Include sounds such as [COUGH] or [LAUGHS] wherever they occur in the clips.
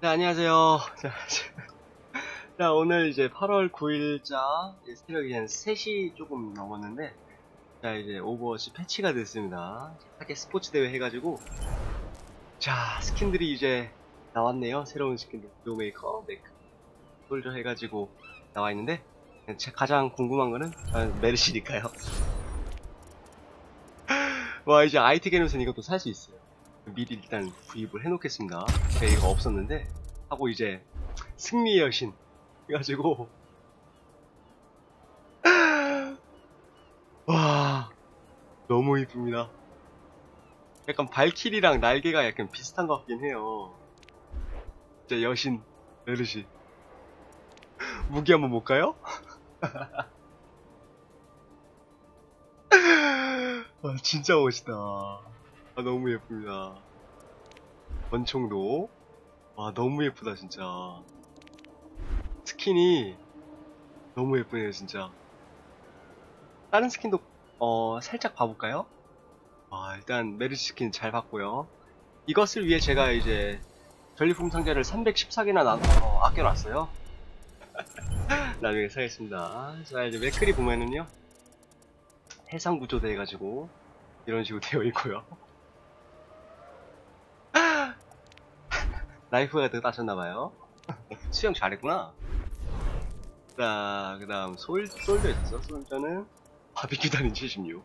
네, 안녕하세요. 자, [LAUGHS] 자, 오늘 이제 8월 9일자 새벽이 한 3시 조금 넘었는데, 자, 이제 오버워치 패치가 됐습니다. 하게 스포츠 대회 해가지고, 자, 스킨들이 이제 나왔네요. 새로운 스킨들. 노메이커, 메이크, 솔저 해가지고 나와 있는데, 제 가장 궁금한 거는 메르시니까요. [LAUGHS] 와, 이제 IT 개념선 이것도 살 수 있어요. 미리 일단 구입을 해놓겠습니다. 제가 없었는데 하고 이제 승리의 여신 해가지고 [LAUGHS] 와 너무 이쁩니다. 약간 발키리랑 날개가 약간 비슷한 것 같긴 해요. 진짜 여신 메르시 [LAUGHS] 무기 한번 볼까요? [LAUGHS] 와 진짜 멋있다. 아, 너무 예쁩니다. 권총도. 와, 너무 예쁘다, 진짜. 스킨이 너무 예쁘네요, 진짜. 다른 스킨도, 어, 살짝 봐볼까요? 와, 일단 메르시 스킨 잘 봤고요. 이것을 위해 제가 이제 전리품 상자를 314개나 나, 어, 아껴놨어요. [LAUGHS] 나중에 사겠습니다. 자, 이제 맥클이 보면은요. 해상 구조대 해가지고 이런 식으로 [LAUGHS] 되어 있고요. 라이프 가드 따셨나봐요. 수영 잘했구나. 자, 그 다음, 솔, 솔도 있었어. 솔저는 바비큐 달인 76.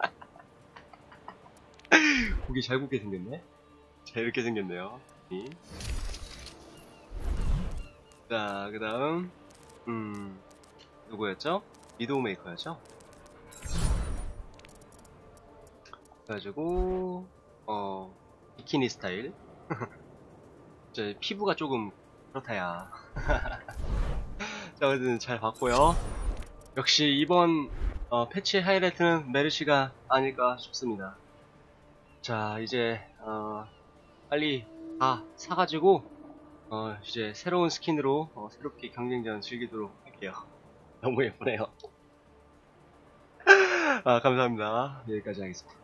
[LAUGHS] 고기 잘 굽게 생겼네? 잘 이렇게 생겼네요. 이. 자, 그 다음, 음, 누구였죠? 미도우 메이커였죠? 그래가지고, 어, 비키니 스타일. [LAUGHS] 제 피부가 조금 그렇다야. [LAUGHS] 자, 어쨌든 잘 봤고요. 역시 이번 어, 패치의 하이라이트는 메르시가 아닐까 싶습니다. 자, 이제 어, 빨리 다 사가지고 어, 이제 새로운 스킨으로 어, 새롭게 경쟁전 즐기도록 할게요. [LAUGHS] 너무 예쁘네요. [LAUGHS] 아, 감사합니다. 여기까지 하겠습니다.